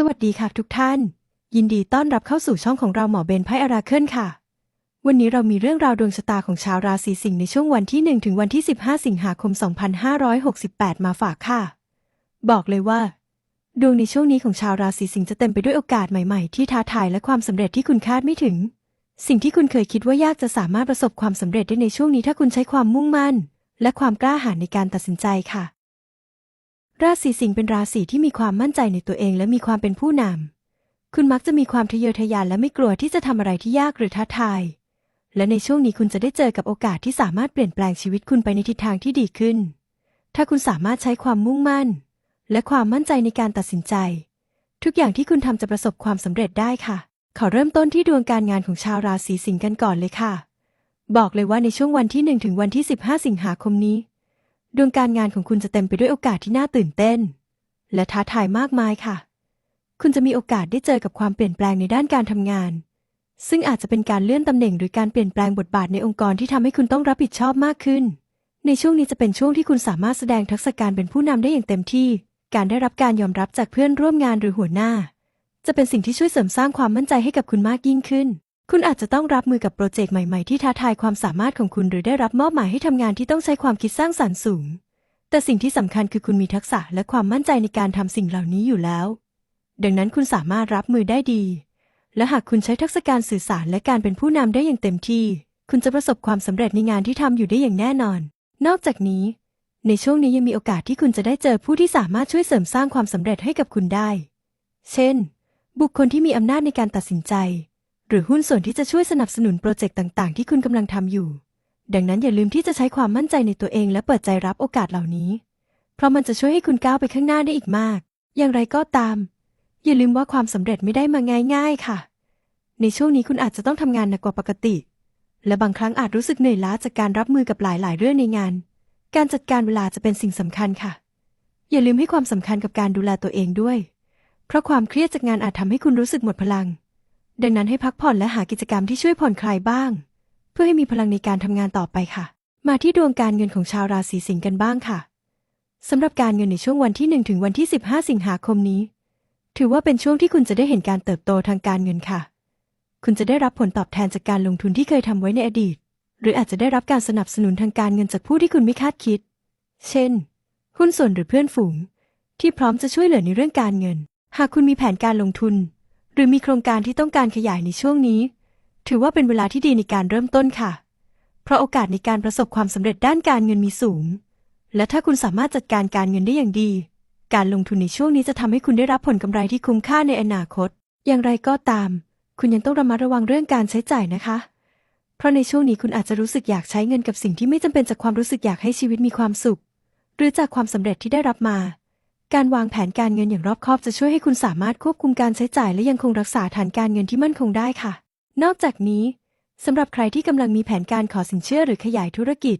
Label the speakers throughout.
Speaker 1: สวัสดีค่ะทุกท่าน ยินดีต้อนรับเข้าสู่ช่องของเราหมอเบนไพ่อาราเคิลค่ะ วันนี้เรามีเรื่องราวดวงชะตาของชาวราศีสิงห์ในช่วงวันที่ 1 ถึงวันที่ 15 สิงหาคม 2568 มาฝากค่ะ บอกเลยว่า ดวงในช่วงนี้ของชาวราศีสิงห์จะเต็มไปด้วยโอกาสใหม่ๆ ที่ท้าทายและความสำเร็จที่คุณคาดไม่ถึง สิ่งที่คุณเคยคิดว่ายากจะสามารถประสบความสำเร็จได้ในช่วงนี้ถ้าคุณใช้ความมุ่งมั่น และความกล้าหาญในการตัดสินใจค่ะ ราศีสิงห์เป็นราศีที่มีความมั่นใจในตัวเองและมีความเป็นผู้นำ คุณมักจะมีความทะเยอทะยานและไม่กลัวที่จะทำอะไรที่ยากหรือท้าทาย และในช่วงนี้คุณจะได้เจอกับโอกาสที่สามารถเปลี่ยนแปลงชีวิตคุณไปในทิศทางที่ดีขึ้น ถ้าคุณสามารถใช้ความมุ่งมั่น และความมั่นใจในการตัดสินใจ ทุกอย่างที่คุณทำจะประสบความสำเร็จได้ค่ะ ขอเริ่มต้นที่ดวงการงานของชาวราศีสิงห์กันก่อนเลยค่ะ บอกเลยว่าในช่วงวันที่ 1 ถึงวันที่ 15 สิงหาคมนี้ ดวงการงานของคุณจะเต็มไปด้วยโอกาสที่น่าตื่นเต้น และท้าทายมากมายค่ะ คุณจะมีโอกาสได้เจอกับความเปลี่ยนแปลงในด้านการทำงาน ซึ่งอาจจะเป็นการเลื่อนตำแหน่งหรือการเปลี่ยนแปลงบทบาทในองค์กรที่ทำให้คุณต้องรับผิดชอบมากขึ้น ในช่วงนี้จะเป็นช่วงที่คุณสามารถแสดงทักษะการเป็นผู้นำได้อย่างเต็มที่ การได้รับการยอมรับจากเพื่อนร่วมงานหรือหัวหน้า จะเป็นสิ่งที่ช่วยเสริมสร้างความมั่นใจให้กับคุณมากยิ่งขึ้น คุณอาจจะต้องรับมือกับโปรเจกต์ใหม่ๆที่ท้าทายความสามารถของคุณหรือได้รับมอบหมายให้ทำงานที่ต้องใช้ความคิดสร้างสรรค์สูง แต่สิ่งที่สำคัญคือคุณมีทักษะและความมั่นใจในการทำสิ่งเหล่านี้อยู่แล้ว ดังนั้นคุณสามารถรับมือได้ดี และหากคุณใช้ทักษะการสื่อสารและการเป็นผู้นำได้อย่างเต็มที่ คุณจะประสบความสำเร็จในงานที่ทำอยู่ได้อย่างแน่นอน นอกจากนี้ ในช่วงนี้ยังมีโอกาสที่คุณจะได้เจอผู้ที่สามารถช่วยเสริมสร้างความสำเร็จให้กับคุณได้ เช่น บุคคลที่มีอำนาจในการตัดสินใจ หรือหุ้นส่วนที่จะช่วยสนับสนุนโปรเจกต์ต่างๆ ที่คุณกำลังทำอยู่ ดังนั้นอย่าลืมที่จะใช้ความมั่นใจในตัวเองและเปิดใจรับโอกาสเหล่านี้ เพราะมันจะช่วยให้คุณก้าวไปข้างหน้าได้อีกมาก อย่างไรก็ตาม อย่าลืมว่าความสำเร็จไม่ได้มาง่ายๆค่ะ ในช่วงนี้คุณอาจจะต้องทำงานหนักกว่าปกติ และบางครั้งอาจรู้สึกเหนื่อยล้าจากการรับมือกับหลายๆ เรื่องในงาน การจัดการเวลาจะเป็นสิ่งสำคัญค่ะ อย่าลืมให้ความสำคัญกับการดูแลตัวเองด้วย เพราะความเครียดจากงานอาจทำให้คุณรู้สึกหมดพลัง ดังนั้นให้พักผ่อนและหากิจกรรมที่ช่วยผ่อนคลายบ้าง เพื่อให้มีพลังในการทำงานต่อไปค่ะ มาที่ดวงการเงินของชาวราศีสิงห์กันบ้างค่ะสำหรับการเงินในช่วงวันที่ 1 ถึงวันที่ 15 สิงหาคมนี้ ถือว่าเป็นช่วงที่คุณจะได้เห็นการเติบโตทางการเงินค่ะ คุณจะได้รับผลตอบแทนจากการลงทุนที่เคยทำไว้ในอดีต หรืออาจจะได้รับการสนับสนุนทางการเงินจากผู้ที่คุณไม่คาดคิด เช่น หุ้นส่วนหรือเพื่อนฝูง ที่พร้อมจะช่วยเหลือในเรื่องการเงิน หากคุณมีแผนการลงทุน รือมีโครงการที่ต้องการขยายในช่วงนี้ ถือว่าเป็นเวลาที่ดีในการเริ่มต้นค่ะ เพราะโอกาสในการประสบความสำเร็จด้านการเงินมีสูง และถ้าคุณสามารถจัดการการเงินได้อย่างดี การลงทุนในช่วงนี้จะทำให้คุณได้รับผลกำไรที่คุ้มค่าในอนาคต อย่างไรก็ตาม คุณยังต้องระมัดระวังเรื่องการใช้จ่ายนะคะ เพราะในช่วงนี้คุณอาจจะรู้สึกอยากใช้เงินกับสิ่งที่ไม่จำเป็นจากความรู้สึกอยากให้ชีวิตมีความสุข หรือจากความสำเร็จที่ได้รับมา การวางแผนการเงินอย่างรอบคอบจะช่วยให้คุณสามารถควบคุมการใช้จ่ายและยังคงรักษาฐานการเงินที่มั่นคงได้ค่ะ นอกจากนี้สำหรับใครที่กำลังมีแผนการขอสินเชื่อหรือขยายธุรกิจ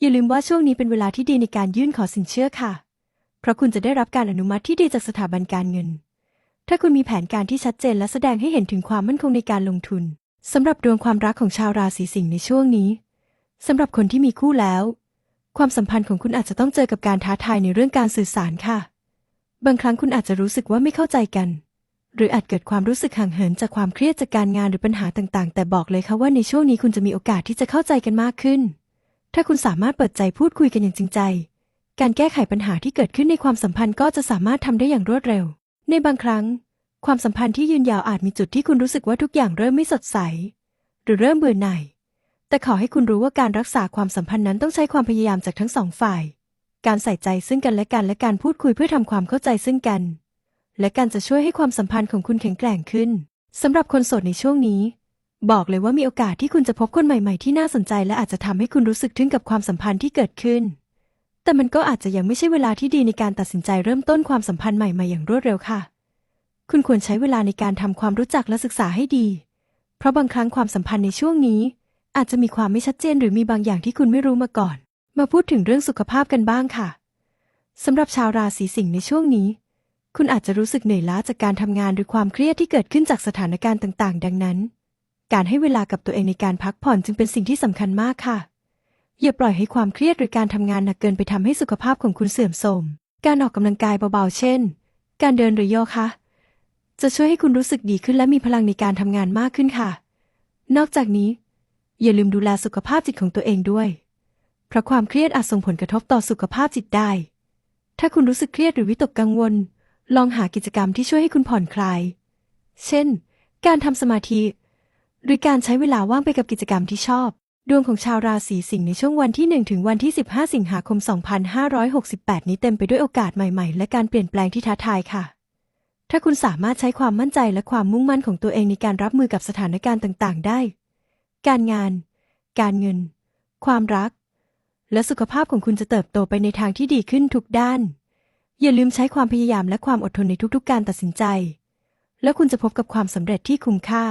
Speaker 1: อย่าลืมว่าช่วงนี้เป็นเวลาที่ดีในการยื่นขอสินเชื่อค่ะ เพราะคุณจะได้รับการอนุมัติที่ดีจากสถาบันการเงิน ถ้าคุณมีแผนการที่ชัดเจนและแสดงให้เห็นถึงความมั่นคงในการลงทุนสำหรับดวงความรักของชาวราศีสิงห์ในช่วงนี้สำหรับคนที่มีคู่แล้ว ความสัมพันธ์ของคุณอาจจะต้องเจอกับการท้าทายในเรื่องการสื่อสารค่ะ บางครั้งคุณอาจจะรู้สึกว่าไม่เข้าใจกัน หรืออาจเกิดความรู้สึกห่างเหินจากความเครียดจากการงานหรือปัญหาต่างๆ แต่บอกเลยค่ะว่าในช่วงนี้คุณจะมีโอกาสที่จะเข้าใจกันมากขึ้น ถ้าคุณสามารถเปิดใจพูดคุยกันอย่างจริงใจ การแก้ไขปัญหาที่เกิดขึ้นในความสัมพันธ์ก็จะสามารถทำได้อย่างรวดเร็ว ในบางครั้ง ความสัมพันธ์ที่ยืนยาวอาจมีจุดที่คุณรู้สึกว่าทุกอย่างเริ่มไม่สดใส หรือเริ่มเบื่อหน่ายแต่ขอให้คุณรู้ว่าการรักษาความสัมพันธ์นั้นต้องใช้ความพยายามจากทั้งสองฝ่าย การใส่ใจซึ่งกันและกันและการพูดคุยเพื่อทำความเข้าใจซึ่งกัน และการจะช่วยให้ความสัมพันธ์ของคุณแข็งแกร่งขึ้นสำหรับคนโสดในช่วงนี้ บอกเลยว่ามีโอกาสที่คุณจะพบคนใหม่ ๆ ที่น่าสนใจ และอาจจะทำให้คุณรู้สึกถึงกับความสัมพันธ์ที่เกิดขึ้น แต่มันก็อาจจะยังไม่ใช่เวลาที่ดีในการตัดสินใจเริ่มต้นความสัมพันธ์ใหม่มาอย่างรวดเร็วค่ะ คุณควรใช้เวลาในการทำความรู้จักและศึกษาให้ดี เพราะบางครั้งความสัมพันธ์ในช่วงนี้ อาจจะมีความไม่ชัดเจนหรือมีบางอย่างที่คุณไม่รู้มาก่อน มาพูดถึงเรื่องสุขภาพกันบ้างค่ะสำหรับชาวราศีสิงห์ในช่วงนี้ คุณอาจจะรู้สึกเหนื่อยล้าจากการทำงานหรือความเครียดที่เกิดขึ้นจากสถานการณ์ต่าง ๆ ดังนั้น การให้เวลากับตัวเองในการพักผ่อนจึงเป็นสิ่งที่สำคัญมากค่ะ อย่าปล่อยให้ความเครียดหรือการทำงานหนักเกินไปทำให้สุขภาพของคุณเสื่อมโทรม การออกกำลังกายเบาๆ เช่น การเดินหรือโยคะ จะช่วยให้คุณรู้สึกดีขึ้นและมีพลังในการทำงานมากขึ้นค่ะ นอกจากนี้ อย่าลืมดูแลสุขภาพจิตของตัวเองด้วย เพราะความเครียดอาจส่งผลกระทบต่อสุขภาพจิตได้ ถ้าคุณรู้สึกเครียดหรือวิตกกังวล ลองหากิจกรรมที่ช่วยให้คุณผ่อนคลาย เช่น การทำสมาธิ หรือการใช้เวลาว่างไปกับกิจกรรมที่ชอบ ดวงของชาวราศีสิงห์ในช่วงวันที่ 1 ถึงวันที่ 15 สิงหาคม 2568 นี้เต็มไปด้วยโอกาสใหม่ ๆ และการเปลี่ยนแปลงที่ท้าทายค่ะ ถ้าคุณสามารถใช้ความมั่นใจและความมุ่งมั่นของตัวเองในการรับมือกับสถานการณ์ต่าง ๆ ได้ การงาน การเงิน ความรัก และสุขภาพของคุณจะเติบโตไปในทางที่ดีขึ้นทุกด้าน อย่าลืมใช้ความพยายามและความอดทนในทุกๆ การตัดสินใจ แล้วคุณจะพบกับความสำเร็จที่คุ้มค่า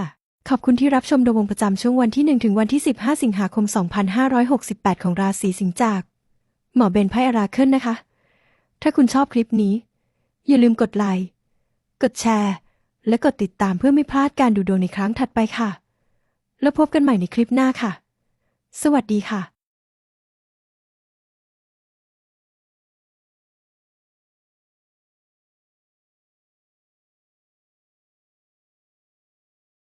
Speaker 1: ขอบคุณที่รับชมดวงประจำช่วงวันที่ 1 ถึงวันที่ 15 สิงหาคม 2568 ของราศีสิงห์จาก หมอเบนไพ่อาราเคิลนะคะ ถ้าคุณชอบคลิปนี้ อย่าลืมกดไลค์กดแชร์ และกดติดตามเพื่อไม่พลาดการดูดวงในครั้งถัดไปค่ะ แล้วพบกันใหม่ในคลิปหน้าค่ะ สวัสดีค่ะ